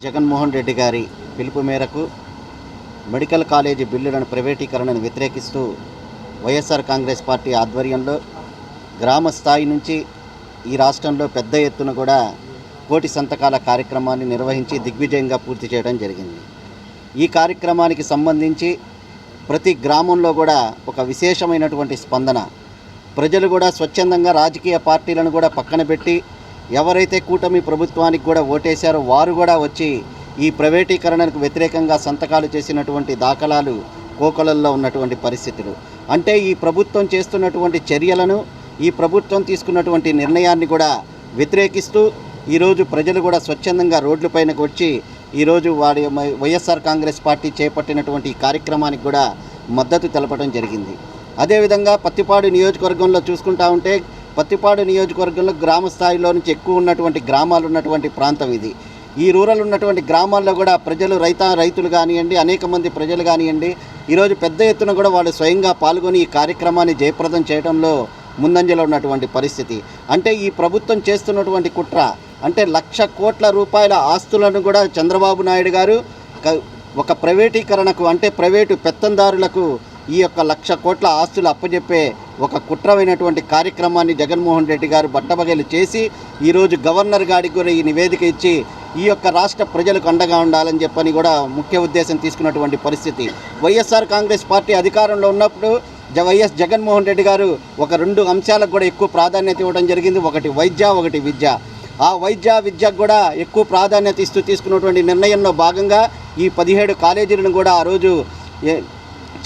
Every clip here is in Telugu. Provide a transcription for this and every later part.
జగన్మోహన్ రెడ్డి గారి పిలుపు మేరకు మెడికల్ కాలేజీ బిల్లులను ప్రైవేటీకరణను వ్యతిరేకిస్తూ వైఎస్ఆర్ కాంగ్రెస్ పార్టీ ఆధ్వర్యంలో గ్రామ స్థాయి నుంచి ఈ రాష్ట్రంలో పెద్ద ఎత్తున కూడా కోటి సంతకాల కార్యక్రమాన్ని నిర్వహించి దిగ్విజయంగా పూర్తి చేయడం జరిగింది. ఈ కార్యక్రమానికి సంబంధించి ప్రతి గ్రామంలో కూడా ఒక విశేషమైనటువంటి స్పందన. ప్రజలు కూడా స్వచ్ఛందంగా రాజకీయ పార్టీలను కూడా పక్కన పెట్టి ఎవరైతే కూటమి ప్రభుత్వానికి కూడా ఓటేశారో వారు కూడా వచ్చి ఈ ప్రైవేటీకరణకు వ్యతిరేకంగా సంతకాలు చేసినటువంటి దాఖలాలు కోకొలల్లో ఉన్నటువంటి పరిస్థితులు. అంటే ఈ ప్రభుత్వం చేస్తున్నటువంటి చర్యలను ఈ ప్రభుత్వం తీసుకున్నటువంటి నిర్ణయాన్ని కూడా వ్యతిరేకిస్తూ ఈరోజు ప్రజలు కూడా స్వచ్ఛందంగా రోడ్లపైనకు వచ్చి ఈరోజు వారి వైఎస్ఆర్ కాంగ్రెస్ పార్టీ చేపట్టినటువంటి ఈ కార్యక్రమానికి కూడా మద్దతు తెలపడం జరిగింది. అదేవిధంగా పత్తిపాడు నియోజకవర్గంలో చూసుకుంటా ఉంటే పత్తిపాడు నియోజకవర్గంలో గ్రామ స్థాయిలో నుంచి ఎక్కువ ఉన్నటువంటి గ్రామాలు ఉన్నటువంటి ప్రాంతం ఇది. ఈ రూరల్ ఉన్నటువంటి గ్రామాల్లో కూడా ప్రజలు రైత రైతులు కానివ్వండి అనేక మంది ప్రజలు కానివ్వండి ఈరోజు పెద్ద ఎత్తున కూడా వాళ్ళు స్వయంగా పాల్గొని ఈ కార్యక్రమాన్ని జయప్రదం చేయడంలో ముందంజలో ఉన్నటువంటి పరిస్థితి. అంటే ఈ ప్రభుత్వం చేస్తున్నటువంటి కుట్ర అంటే లక్ష కోట్ల రూపాయల ఆస్తులను కూడా చంద్రబాబు నాయుడు గారు ఒక ప్రైవేటీకరణకు అంటే ప్రైవేటు పెత్తందారులకు ఈ యొక్క లక్ష కోట్ల ఆస్తులు అప్పజెప్పే ఒక కుట్రమైనటువంటి కార్యక్రమాన్ని జగన్మోహన్ రెడ్డి గారు బట్టబగలు చేసి ఈరోజు గవర్నర్ గారికి కూడా ఈ నివేదిక ఇచ్చి ఈ యొక్క రాష్ట్ర ప్రజలకు అండగా ఉండాలని చెప్పని కూడా ముఖ్య ఉద్దేశం తీసుకున్నటువంటి పరిస్థితి. వైఎస్ఆర్ కాంగ్రెస్ పార్టీ అధికారంలో ఉన్నప్పుడు జ వైఎస్ జగన్మోహన్ రెడ్డి గారు ఒక రెండు అంశాలకు కూడా ఎక్కువ ప్రాధాన్యత ఇవ్వడం జరిగింది. ఒకటి వైద్య ఒకటి విద్య. ఆ వైద్య విద్యకు కూడా ఎక్కువ ప్రాధాన్యత ఇస్తూ తీసుకున్నటువంటి నిర్ణయంలో భాగంగా ఈ పదిహేడు కాలేజీలను కూడా ఆ రోజు ఏ-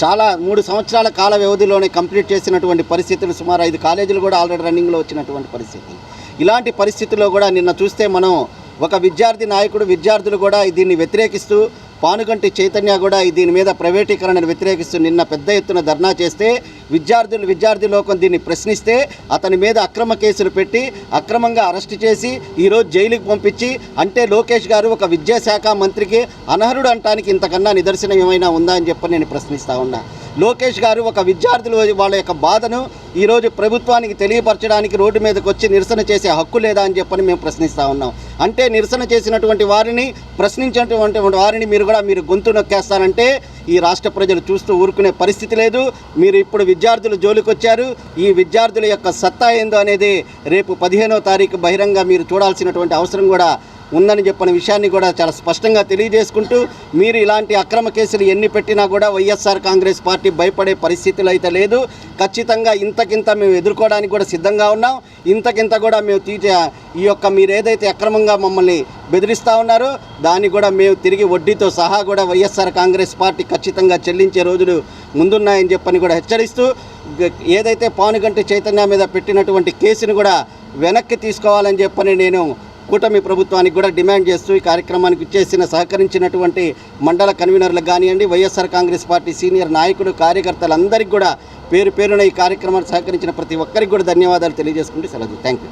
చాలా మూడు సంవత్సరాల కాల వ్యవధిలోనే కంప్లీట్ చేసినటువంటి పరిస్థితులు సుమారు ఐదు కాలేజీలు కూడా ఆల్రెడీ రన్నింగ్లో వచ్చినటువంటి పరిస్థితి ఇలాంటి పరిస్థితుల్లో కూడా నిన్న చూస్తే మనం ఒక విద్యార్థి నాయకుడు విద్యార్థులు కూడా దీన్ని వ్యతిరేకిస్తూ పానుగంటి చైతన్య కూడా దీని మీద ప్రైవేటీకరణను వ్యతిరేకిస్తూ నిన్న పెద్ద ఎత్తున ధర్నా చేస్తే విద్యార్థులు విద్యార్థి లోకం దీన్ని ప్రశ్నిస్తే అతని మీద అక్రమ కేసులు పెట్టి అక్రమంగా అరెస్ట్ చేసి ఈరోజు జైలుకు పంపించి అంటే లోకేష్ గారు ఒక విద్యాశాఖ మంత్రికి అనర్హుడు అంటానికి ఇంతకన్నా నిదర్శనం ఏమైనా ఉందా అని చెప్పి నేను ప్రశ్నిస్తా ఉన్నా. లోకేష్ గారు ఒక విద్యార్థులు వాళ్ళ యొక్క బాధను ఈరోజు ప్రభుత్వానికి తెలియపరచడానికి రోడ్డు మీదకి వచ్చి నిరసన చేసే హక్కు లేదా అని చెప్పని మేము ప్రశ్నిస్తూ ఉన్నాం. అంటే నిరసన చేసినటువంటి వారిని ప్రశ్నించినటువంటి వారిని మీరు కూడా మీరు గొంతు నొక్కేస్తారంటే ఈ రాష్ట్ర ప్రజలు చూస్తూ ఊరుకునే పరిస్థితి లేదు. మీరు ఇప్పుడు విద్యార్థులు జోలికొచ్చారు. ఈ విద్యార్థుల యొక్క సత్తా ఏందో అనేది రేపు పదిహేనో తారీఖు బహిరంగ మీరు చూడాల్సినటువంటి అవసరం కూడా ఉందని చెప్పిన విషయాన్ని కూడా చాలా స్పష్టంగా తెలియజేసుకుంటూ మీరు ఇలాంటి అక్రమ కేసులు ఎన్ని పెట్టినా కూడా వైఎస్ఆర్ కాంగ్రెస్ పార్టీ భయపడే పరిస్థితులు అయితే లేదు. ఖచ్చితంగా ఇంతకింత మేము ఎదుర్కోవడానికి కూడా సిద్ధంగా ఉన్నాం. ఇంతకింత కూడా మేము తీర్చే ఈ యొక్క మీరు ఏదైతే అక్రమంగా మమ్మల్ని బెదిరిస్తూ ఉన్నారో దాన్ని కూడా మేము తిరిగి వడ్డీతో సహా కూడా వైఎస్ఆర్ కాంగ్రెస్ పార్టీ ఖచ్చితంగా చెల్లించే రోజులు ముందున్నాయని చెప్పని కూడా హెచ్చరిస్తూ ఏదైతే పానుగంటి చైతన్య మీద పెట్టినటువంటి కేసును కూడా వెనక్కి తీసుకోవాలని చెప్పని నేను కూటమి ప్రభుత్వానికి కూడా డిమాండ్ చేస్తూ ఈ కార్యక్రమానికి ఇచ్చేసిన సహకరించినటువంటి మండల కన్వీనర్లకు కానివ్వండి వైఎస్ఆర్ కాంగ్రెస్ పార్టీ సీనియర్ నాయకుడు కార్యకర్తలందరికీ కూడా పేరు పేరున ఈ కార్యక్రమాన్ని సహకరించిన ప్రతి ఒక్కరికి కూడా ధన్యవాదాలు తెలియజేసుకుంటూ సెలవు. Thank you